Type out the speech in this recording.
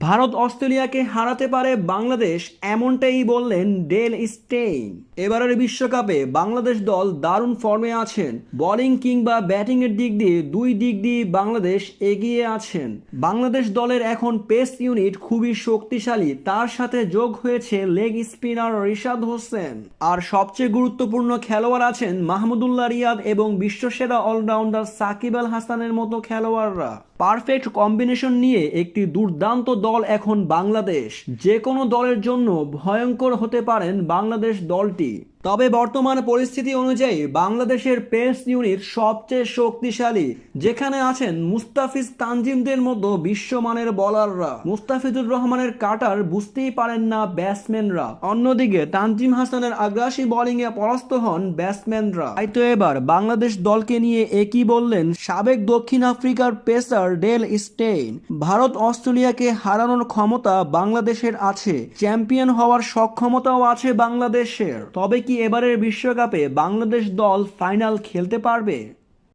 ভারত অস্ট্রেলিয়াকে হারাতে পারে বাংলাদেশ, এমনটাই বললেন ডেল স্টেইন। এবারের বিশ্বকাপে বাংলাদেশ দল দারুণ ফর্মে আছেন। বোলিং কিংবা ব্যাটিং এর দিক দিয়ে দুই দিক দিয়ে বাংলাদেশ এগিয়ে আছেন। বাংলাদেশ দলের এখন পেস ইউনিট খুবই শক্তিশালী। তার সাথে যোগ হয়েছে লেগ স্পিনার রিশাদ হোসেন। আর সবচেয়ে গুরুত্বপূর্ণ খেলোয়াড় আছেন মাহমুদুল্লাহ রিয়াদ এবং বিশ্বসেরা অলরাউন্ডার সাকিব আল হাসানের মতো খেলোয়াড়রা। পারফেক্ট কম্বিনেশন নিয়ে একটি দুর্দান্ত দল এখন বাংলাদেশ। যে কোনো দলের জন্য ভয়ঙ্কর হতে পারেন বাংলাদেশ দলটি। তবে বর্তমান পরিস্থিতি অনুযায়ী বাংলাদেশের পেস ইউনিট সবচেয়ে শক্তিশালী, যেখানে আছেন মুস্তাফিজ তানজিমদের মতো বিশ্বমানের বলাররা মুস্তাফিজুর রহমানের কাটার বুঝতেই পারেন না ব্যাটসম্যানরা অন্যদিকে, তানজিম হাসানের আগ্রাসী বোলিংয়ে পরাস্ত হন ব্যাটসম্যানরা তাই তো এবার বাংলাদেশ দলকে নিয়ে একই বললেন সাবেক দক্ষিণ আফ্রিকার পেসার ডেল স্টেইন। ভারত অস্ট্রেলিয়াকে হারানোর ক্ষমতা বাংলাদেশের আছে, চ্যাম্পিয়ন হওয়ার সক্ষমতাও আছে বাংলাদেশের। তবে কি এবারের বিশ্বকাপে বাংলাদেশ দল ফাইনাল খেলতে পারবে?